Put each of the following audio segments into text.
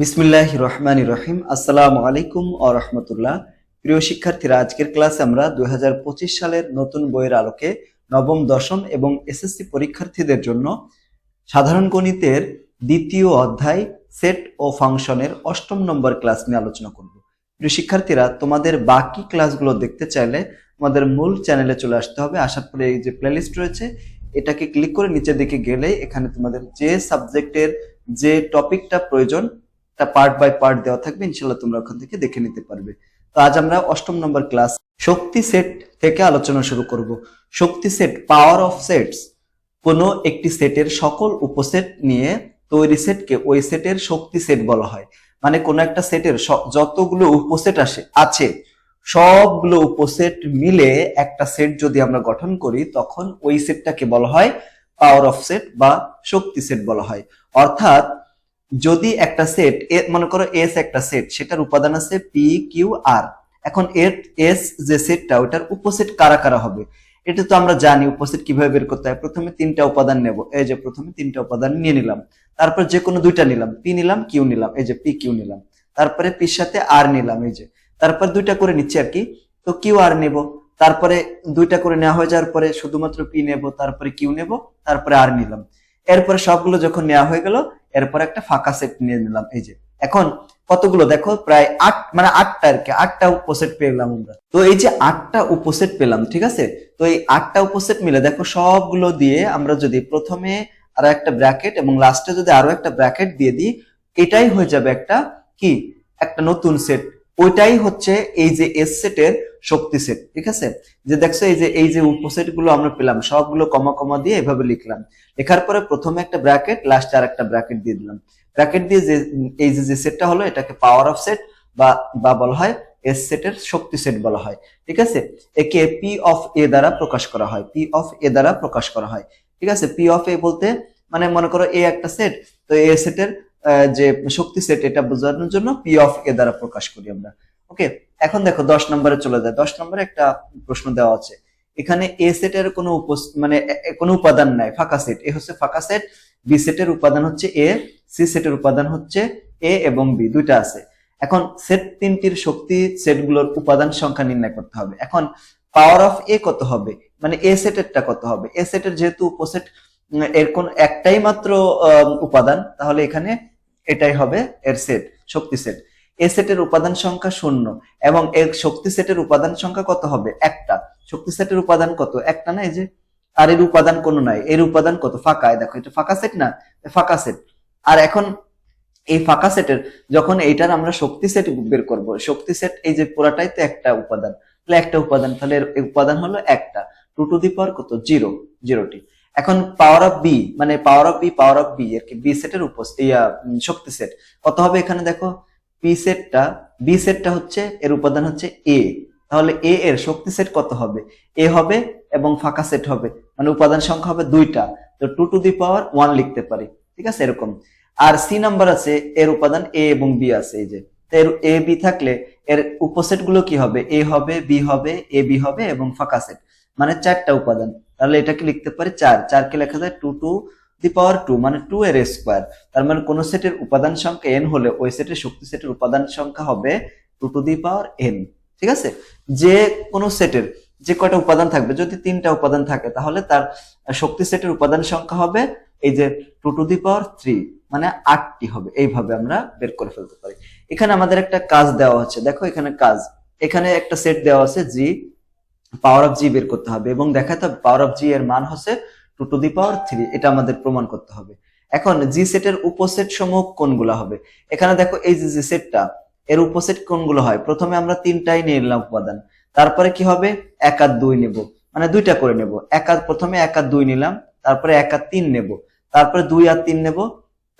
বিসমিল্লাহ রহমান রহিম। আসসালামু আলাইকুম ও রহমতুল্লাহ। প্রিয় শিক্ষার্থীরা, আজকের ক্লাসে আমরা দু হাজার পঁচিশ সালের নতুন বইয়ের আলোকে নবম, দশম এবং এসএসসি পরীক্ষার্থীদের জন্য সাধারণ গণিতের দ্বিতীয় অধ্যায় সেট ও ফাংশনের অষ্টম নম্বর ক্লাস নিয়ে আলোচনা করব। প্রিয় শিক্ষার্থীরা, তোমাদের বাকি ক্লাসগুলো দেখতে চাইলে আমাদের মূল চ্যানেলে চলে আসতে হবে। আসার পরে এই যে প্লেলিস্ট রয়েছে, এটাকে ক্লিক করে নিচের দিকে গেলেই এখানে তোমাদের যে সাবজেক্টের যে টপিকটা প্রয়োজন তা পার্ট বাই পার্ট দেওয়া থাকবে, ইনশাল্লাহ তোমরা ওখান থেকে দেখে নিতে পারবে। তো আজ আমরা অষ্টম নম্বর ক্লাস শক্তি সেট থেকে আলোচনা শুরু করব। শক্তি সেট পাওয়ার অফ সেটস কোনো একটি সেটের সকল উপসেট নিয়ে তৈরি সেটকে ওই সেটের শক্তি সেট বলা হয়। মানে কোনো একটা সেটের যতগুলো উপসেট আসে, আছে, সবগুলো উপসেট মিলে একটা সেট যদি আমরা গঠন করি, তখন ওই সেটটাকে বলা হয় পাওয়ার অফ সেট বা শক্তি সেট বলা হয়। অর্থাৎ যদি একটা সেট মনে করো এস একটা সেট সেটার উপাদান আছে পি কিউ আর এখন এর এস যে সেটটা ওটার উপসেট কারা কারা হবে? এটা তো আমরা জানি, উপসেট কীভাবে বের করতে হয়? প্রথমে তিনটা উপাদান নেব। এই যে প্রথমে তিনটা উপাদান নিয়ে নিলাম। তারপর যে কোনো দুইটা নিলাম। পি নিলাম কিউ নিলাম। এই যে পি কিউ নিলাম। তারপরে পির সাথে আর নিলাম, এই যে। তারপর দুইটা করে নিচ্ছি আর কি। তো কিউ আর নেব। তারপরে দুইটা করে নেওয়া হয়ে যাওয়ার পরে শুধুমাত্র পি নেব, তারপরে কিউ নেব, তারপরে আর নিলাম। এরপরে সবগুলো যখন নেওয়া হয়ে গেল এরপর একটা ফাঁকা সেট নিয়ে নিলাম, এই যে। এখন কতগুলো? দেখো, প্রায় আট মানে আটটা আর কি, আটটা উপসেট পেলাম আমরা। তো এই যে আটটা উপসেট পেলাম, ঠিক আছে? তো এই আটটা উপসেট মিলে দেখো, সবগুলো দিয়ে আমরা যদি প্রথমে আরও একটা ব্র্যাকেট এবং লাস্টে যদি আরও একটা ব্র্যাকেট দিয়ে দিই, এটাই হয়ে যাবে একটা কি? একটা নতুন সেট ওইটাই হচ্ছে এই যে এস সেটের শক্তি সেট ঠিক আছে? যে দেখছ এই যে এই যে উপসেটগুলো আমরা পেলাম, সবগুলো কমা কমা দিয়ে এভাবে লিখলাম। লেখার পরে প্রথমে একটা ব্র্যাকেট লাস্টে আর একটা ব্র্যাকেট দিয়ে দিলাম। ব্র্যাকেট দিয়ে যে, এই যে যে সেটটা হলো, এটাকে পাওয়ার অফ সেট বা বা বলা হয় এস সেটের শক্তি সেট বলা হয়, ঠিক আছে? একে পি অফ এ দ্বারা প্রকাশ করা হয় পি অফ এ দ্বারা প্রকাশ করা হয়, ঠিক আছে? পি অফ এ বলতে মানে মনে করো এ একটা সেট তো এ সেটের যে শক্তি সেট এটা বোঝানোর জন্য পি অফ এ দ্বারা প্রকাশ করি আমরা। ওকে এখন দেখো, দশ নম্বরে চলে যায়। দশ নম্বরে একটা প্রশ্ন দেওয়া আছে। এখানে এ সেটের কোনো মানে কোনো উপাদান নাই, ফাঁকা সেট এ হচ্ছে ফাঁকা সেট বি সেটের উপাদান হচ্ছে এ সি সেটের উপাদান হচ্ছে এ এবং বি দুইটা আছে। এখন সেট তিনটির শক্তি সেটগুলোর উপাদান সংখ্যা নির্ণয় করতে হবে। এখন পাওয়ার অফ এ কত হবে? মানে এ সেটেরটা কত হবে? এ সেটের যেহেতু উপসেট এর কোন একটাই মাত্র উপাদান, তাহলে এখানে এটাই হবে এর সেট, শক্তি সেট। এ সেটের উপাদান সংখ্যা শূন্য, এবং এর শক্তি সেটের উপাদান সংখ্যা কত হবে? একটা। শক্তি সেটের উপাদান কত? একটা না, এই যে, আর এর উপাদান কোনো নাই, এর উপাদান কত? ফাঁকা। দেখো, এটা ফাঁকা সেট না? ফাঁকা সেট। আর এখন এই ফাঁকা সেটের, যখন এইটার আমরা শক্তি সেট বের করব, শক্তি সেট এই যে পুরাটাই তো একটা উপাদান। তাহলে একটা উপাদান, তাহলে উপাদান হলো একটা। টু টু দি পাওয়ার কত? জিরো, জিরোটি। এখন পাওয়ার অফ বি মানে power of B power of B আর কি বি সেটের ইয়া শক্তি সেট কত হবে এখানে দেখো? পি সেটটা বি সেটটা হচ্ছে, এর উপাদান হচ্ছে এ তাহলে এ এর শক্তি সেট কত হবে? এ হবে এবং ফাঁকা সেট হবে। মানে উপাদান সংখ্যা হবে দুইটা। তো two to the power one লিখতে পারি। ঠিক আছে? এরকম। আর সি নাম্বার আছে, এর উপাদান এ এবং বি আছে, এই যে। এর এ বি থাকলে এর উপসেটগুলো কি হবে? এ হবে বি হবে এ বি হবে এবং ফাঁকা সেট মানে চারটা উপাদান। তাহলে এটাকে লিখতে পারি চার। চারকে লেখা যায় two to the power two মানে টু এর স্কোয়ার তার মানে কোন সেটের উপাদান সংখ্যা এন হলে ওই সেটের শক্তি সেটের উপাদান সংখ্যা হবে two to the power N ঠিক আছে? যে কোন সেটের যে কয়টা উপাদান থাকবে, যদি তিনটা উপাদান থাকে, তাহলে তার শক্তি সেটের উপাদান সংখ্যা হবে এই যে two to the power three মানে আটটি হবে। এইভাবে আমরা বের করে ফেলতে পারি। এখানে আমাদের একটা কাজ দেওয়া হচ্ছে। দেখো এখানে কাজ। এখানে একটা সেট দেওয়া আছে জি পাওয়ার অফ জি বের করতে হবে এবং দেখাতে হবে পাওয়ার অফ জি এর মান হচ্ছে two to the power three এটা আমাদের প্রমাণ করতে হবে। এখন জি সেটের উপসেট সমূহ কোনগুলো হবে? এখানে দেখো এই যে জি সেটটা এর উপসেট কোনগুলো হয়? প্রথমে আমরা তিনটাই নিয়ে নিলাম উপাদান। তারপরে কি হবে? এক আর দুই নেব। মানে দুইটা করে নেব। এক আর প্রথমে এক আর দুই নিলাম, তারপরে এক আর তিন নেব। তারপরে দুই আর তিন নেব।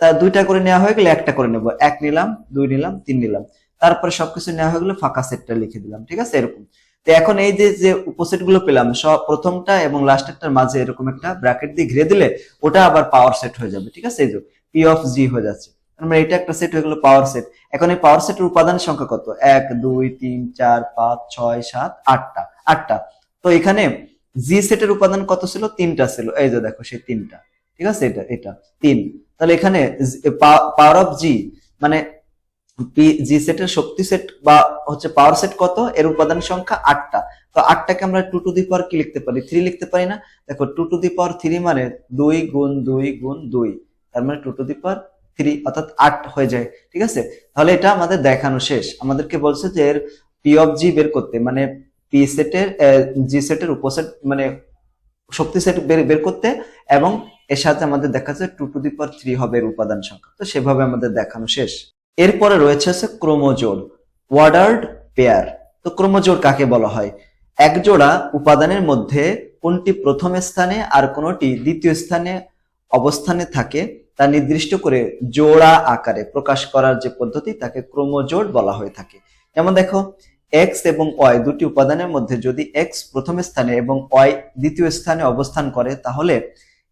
তা দুইটা করে নেওয়া হয়ে গেলে একটা করে নেব। এক নিলাম, দুই নিলাম, তিন নিলাম। তারপরে সবকিছু নেওয়া হয়ে গেলে ফাঁকা সেটটা লিখে দিলাম, ঠিক আছে? এরকম। তো এখন এই যে যে উপসেটগুলো পেলাম, সব প্রথমটা এবং লাস্টেরটার মাঝে এরকম একটা ব্র্যাকেট দিয়ে ঘিরে দিলে ওটা আবার পাওয়ার সেট হয়ে যাবে, ঠিক আছে? এই যে পি অফ জি হয়ে যাচ্ছে। আমরা এটা একটা সেট হয়ে গেল পাওয়ার সেট এখন এই পাওয়ার সেটের উপাদান সংখ্যা কত? এক, দুই, তিন, চার, পাঁচ, ছয়, সাত, আটটা আটটা। তো এখানে জি সেটের উপাদান কত ছিল? তিনটা ছিল। এই যে দেখো, সেই তিনটা, ঠিক আছে? এটা এটা, তিন। তাহলে এখানে পাওয়ার অফ জি মানে জি সেটের শক্তি সেট বা হচ্ছে পাওয়ার সেট কত? এর উপাদান সংখ্যা আটটা। তো আটটাকে আমরা টু টু দি পাওয়ার কি লিখতে পারি? থ্রি লিখতে পারি না? দেখো two to the power three মানে দুই গুণ দুই গুণ দুই। তার মানে two to the power three অর্থাৎ আট হয়ে যায়। ঠিক আছে? তাহলে এটা আমাদের দেখানো শেষ। আমাদেরকে বলছে যে এর পি অফ জি বের করতে। মানে পি সেটের জি সেটের উপসেট মানে শক্তি সেট বের বের করতে এবং এর সাথে আমাদের দেখাচ্ছে two to the power three হবে এর উপাদান সংখ্যা। তো সেভাবে আমাদের দেখানো শেষ। এরপরে রয়েছে হচ্ছে ক্রোমোজোর ওয়ার্ডার্ড পেয়ার। তো ক্রোমোজোর কাকে বলা হয়? এক জোড়া উপাদানের মধ্যে কোনটি প্রথম স্থানে আর কোনটি দ্বিতীয় স্থানে অবস্থানে থাকে তা নির্দিষ্ট করে জোড়া আকারে প্রকাশ করার যে পদ্ধতি তাকে ক্রোমোজোর বলা হয়ে থাকে। যেমন দেখো এক্স এবং ওয়াই দুটি উপাদানের মধ্যে যদি এক্স প্রথম স্থানে এবং ওয়াই দ্বিতীয় স্থানে অবস্থান করে, তাহলে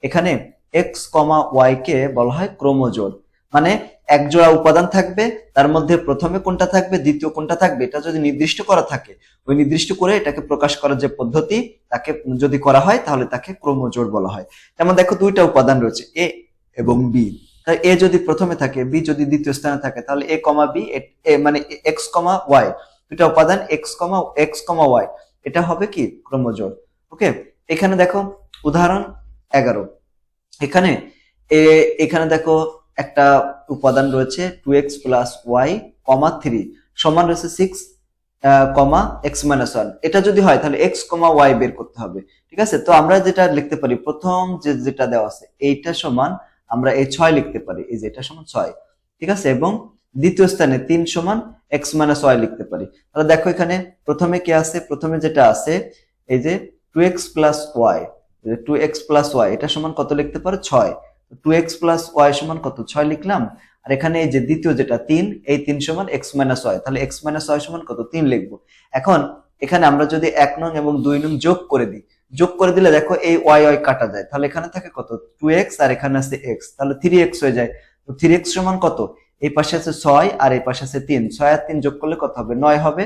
এখানে এক্স কমা ওয়াই কে বলা হয় ক্রোমোজোর মানে এক জোড়া উপাদান থাকবে, তার মধ্যে প্রথমে কোনটা থাকবে, দ্বিতীয় কোনটা থাকবে, এটা যদি নির্দিষ্ট করা থাকে, ওই নির্দিষ্ট করে এটাকে প্রকাশ করার যে পদ্ধতি, তাকে যদি করা হয়, তাহলে তাকে ক্রোমোজোর বলা হয়। যেমন দেখো দুইটা উপাদান রয়েছে, এ এবং বি। তাই এ যদি প্রথমে থাকে, বি যদি দ্বিতীয় স্থানে থাকে, তাহলে এ কমা বি মানে এক্স কমা ওয়াই। দুইটা উপাদান, X comma X comma Y, এটা হবে কি? ক্রোমোজোর ওকে? এখানে দেখো, উদাহরণ এগারো। এখানে এখানে দেখো একটা উপাদান রয়েছে two X plus Y comma three সমান রয়েছে six comma X minus one এটা যদি হয়, তাহলে এক্স কমা ওয়াই বের করতে হবে। ঠিক আছে? তো আমরা যেটা লিখতে পারি, প্রথম যে যেটা দেওয়া আছে, এইটা সমান আমরা এই ছয় লিখতে পারি, এই যে এটা সমান ছয়। ঠিক আছে? এবং দ্বিতীয় স্থানে তিন সমান এক্স মাইনাস ওয়াই লিখতে পারি। তাহলে দেখো এখানে প্রথমে কি আছে? প্রথমে যেটা আছে, এই যে two x plus y two x plus y এটা সমান কত লিখতে পারো? ছয়। টু এক্স প্লাস ওয়াই সমান কত? ছয় লিখলাম। আর এখানে যে দ্বিতীয় যেটা, তিন, এই তিন সমান এক্স মাইনাস ওয়াই তাহলে এক্স মাইনাস ওয়াই সমান কত? তিন লিখব। এখন এখানে আমরা যদি এক নং এবং দুই নং যোগ করে দিই, যোগ করে দিলে দেখো এই ওয়াই ওয়াই কাটা যায়। তাহলে এখানে থাকে কত? টু এক্স আর এখানে আছে এক্স তাহলে থ্রি এক্স হয়ে যায়। তো থ্রি এক্স সমান কত? এই পাশে আছে ছয় আর এই পাশে আছে তিন। ছয় আর তিন যোগ করলে কত হবে? নয় হবে।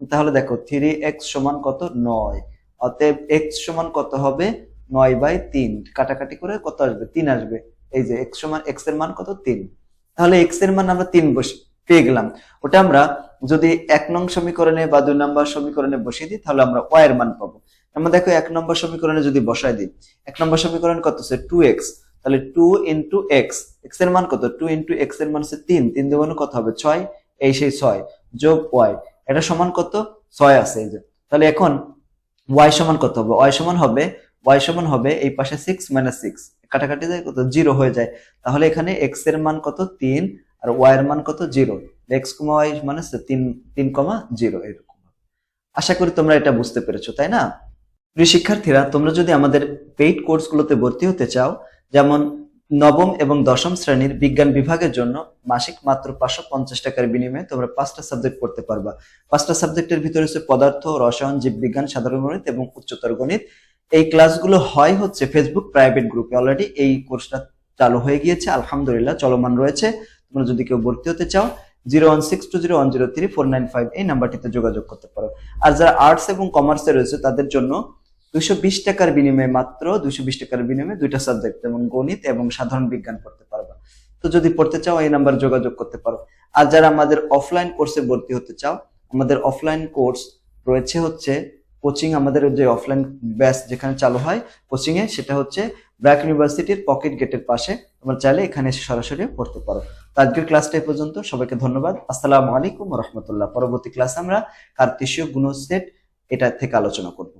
তাহলে দেখো থ্রি এক্স সমান কত? নয়। অতএব এক্স সমান কত হবে? নয় বাই তিন, কাটাকাটি করে কত আসবে? তিন আসবে। এই যে এক্স সমান এক্সের মান কত? তিন। তাহলে এক্সের মান আমরা তিন বসে, পেয়ে গেলাম। ওটা আমরা যদি এক নং সমীকরণে বা দুই নম্বর সমীকরণে বসিয়ে দিই, তাহলে আমরা ওয়াই এর মান পাবো। আমরা দেখো, এক নম্বর সমীকরণে যদি বসাই দিই, এক নম্বর সমীকরণ কত হচ্ছে? টু এক্স তাহলে টু ইন্টু এক্স এক্সের মান কত? টু ইন্টু এক্সের মান হচ্ছে তিন। তিন দেবো কত হবে? ছয়। এই সেই ছয়। যোগ ওয়াই এটা সমান কত? ছয় আছে এই যে। তাহলে এখন ওয়াই সমান কত হবে? ওয়াই সমান হবে ওয়াই সমান হবে এই পাশে সিক্স মাইনাস সিক্স কাটাকাটি যায় কত? জিরো হয়ে যায়। তাহলে এখানে এক্সের মান কত? তিন। আর ওয়াই এর মান কত? জিরো এক্স কমা ওয়াই মানে তিন তিন কমা জিরো এরকম। আশা করি তোমরা এটা বুঝতে পেরেছ, তাই না? প্রিয় শিক্ষার্থীরা, তোমরা যদি আমাদের পেইড কোর্সগুলোতে ভর্তি হতে চাও, যেমন নবম এবং দশম শ্রেণির বিজ্ঞান বিভাগের জন্য মাসিক মাত্র পাঁচশো পঞ্চাশ টাকার বিনিময়ে তোমরা পাঁচটা সাবজেক্ট পড়তে পারবা। পাঁচটা সাবজেক্টের ভিতরে হচ্ছে পদার্থ, রসায়ন, জীববিজ্ঞান, সাধারণ গণিত এবং উচ্চতর গণিত। এই ক্লাসগুলো হয় হচ্ছে ফেসবুক প্রাইভেট গ্রুপে অলরেডি এই কোর্সটা চালু হয়ে গিয়েছে, আলহামদুলিল্লাহ, চলমান রয়েছে। তোমরা যদি কেউ ভর্তি হতে চাও zero one six two zero one zero three four nine five এই নাম্বারটিতে যোগাযোগ করতে পারো। আর যারা আর্টস এবং কমার্সে রয়েছে, তাদের জন্য দুশো বিশ টাকার বিনিময়ে মাত্র, দুইশো বিশ টাকার বিনিময়ে দুইটা সাবজেক্ট যেমন গণিত এবং সাধারণ বিজ্ঞান পড়তে পারবা। তো যদি পড়তে চাও, এই নাম্বার যোগাযোগ করতে পারো। আর যারা আমাদের অফলাইন কোর্সে ভর্তি হতে চাও, আমাদের অফলাইন কোর্স রয়েছে হচ্ছে কোচিং আমাদের যে অফলাইন ব্যাচ যেখানে চালু হয়, কোচিংয়ে সেটা হচ্ছে ব্র্যাক ইউনিভার্সিটির পকেট গেটের পাশে। তোমরা চাইলে এখানে এসে সরাসরি পড়তে পারো। তো আজকের ক্লাসটা এই পর্যন্ত। সবাইকে ধন্যবাদ। আসসালামু আলাইকুম রহমতুল্লাহ। পরবর্তী ক্লাসে আমরা কার্তিসীয় গুণ সেট এটা থেকে আলোচনা করব।